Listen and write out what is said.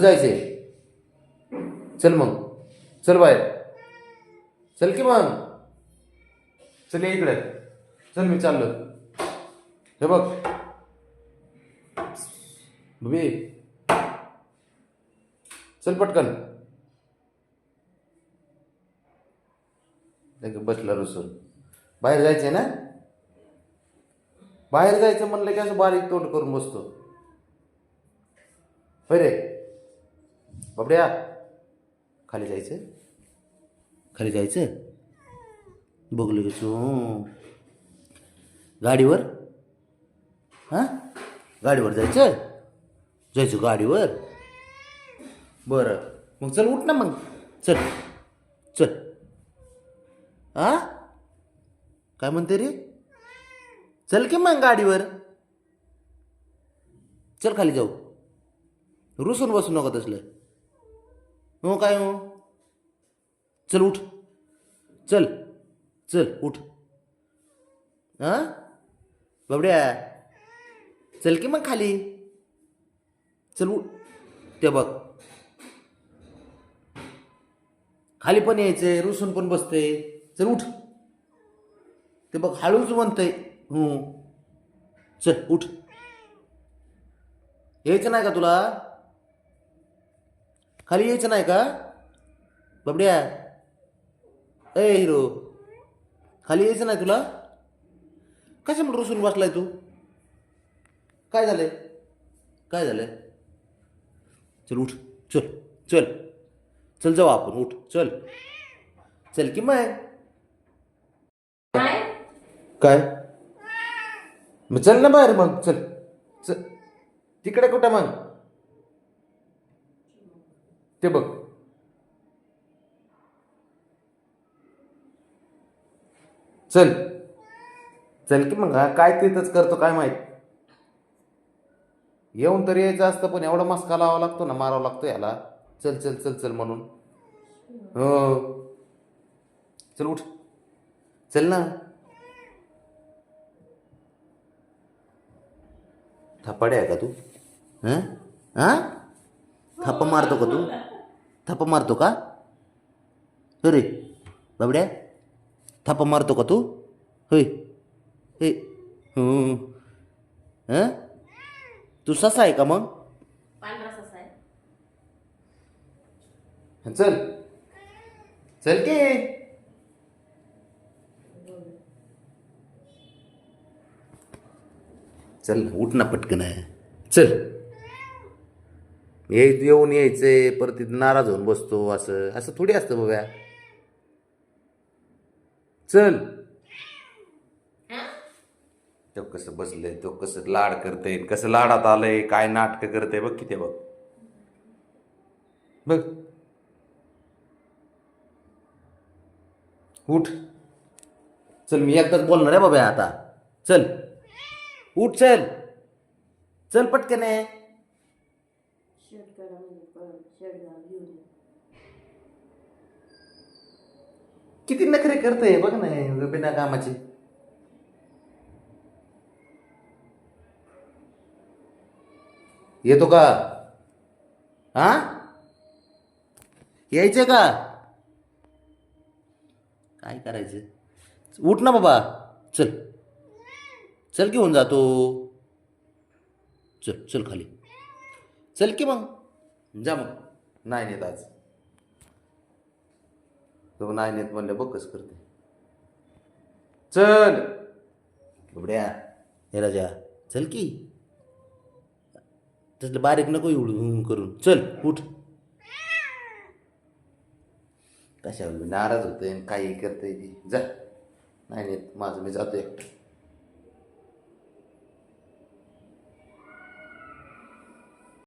जायचे चल मग. चल बाहेर. चल की मग. चल ये इकडे. चल मी चाललो. हे बघ. बबी चल पटकन. बसला रुसून. बाहेर जायचंय ना? बाहेर जायचं म्हणलं की असं बारीक तोंड करून बसतो. होय रे? बाबड्या खाली जायचं? खाली जायचं? बघलं घेतो गाडीवर? हां? गाडीवर जायचं? जायचं गाडीवर? बरं. मग चल उठ ना मग. चल. चल. आ? काय म्हणते रे? चल की मग गाडीवर. चल खाली जाऊ. रुसून बसू नका तसलं. हो काय हो? चल उठ. चल. चल उठ. हा? बाबड्या. चल की मग खाली. चल उठ. ते बघ. खाली पण यायचंय रुसून पण बसते चल उठ. ते बघ हळूच म्हणतंय. हो चल उठ. यायचं नाही का तुला? खाली यायचं नाही का? बाबड्या. ए हिरो. खाली यायचं नाही तुला? कशामुळे रुसून बसलाय तू? काय झालंय? काय झालंय? चल उठ. चल चल. चल जाऊ आपण. उठ. चल. चल की मग काय? काय? मग चल ना बाहेर मग. चल. चल. तिकडे कुठं मग? ते बघ. चल. चल की मग काय तिथंच करतो काय माहीत. येऊन तर यायचं असतं पण एवढा मस्का लावा लागतो ना मारावा लागतो याला. चल चल चल चल म्हणून. हो. चल उठ. चल ना. थपाडे आहे का तू? हं? हां? थापा मारतो का तू? थापा मारतो का? अरे बाबड्या थापा मारतो का तू? होय हे? तू ससा आहे का मग? पांढरा ससा आहे. चल. चल की. चल उठ ना पटकन. आहे चल. हे येऊन यायचंय परत तिथं नाराज होऊन बसतो असं. असं थोडी असतं बघा चल. तो कसं बसलंय तो कसं लाड करतय कसं लाडात आलंय काय नाटकं करतय बघ किती बघ. बघ. उठ. चल मी एकदाच बोलणार आहे बाबा आता. चल. उठ चल. चल पटकन. आहे शर्ट काढा म्हणजे शर्ट घाल घेऊन किती नखरे करते बघ ना बिना कामाची. येतो का? हा? यायचे का? काय करायचं? उठ ना बाबा. चल. चल घेऊन जातो चल चल खाली. चल की मग. जा मग. नाही नेत आज. तो नाही नेत म्हणलं बघ करते. चल. बबड्या हे राजा चल की. तसलं बारीक नको एवढं करून. चल उठ. कशा नाराज होते काही करते जा. नाही नेत. माझं मी जातो एकटं.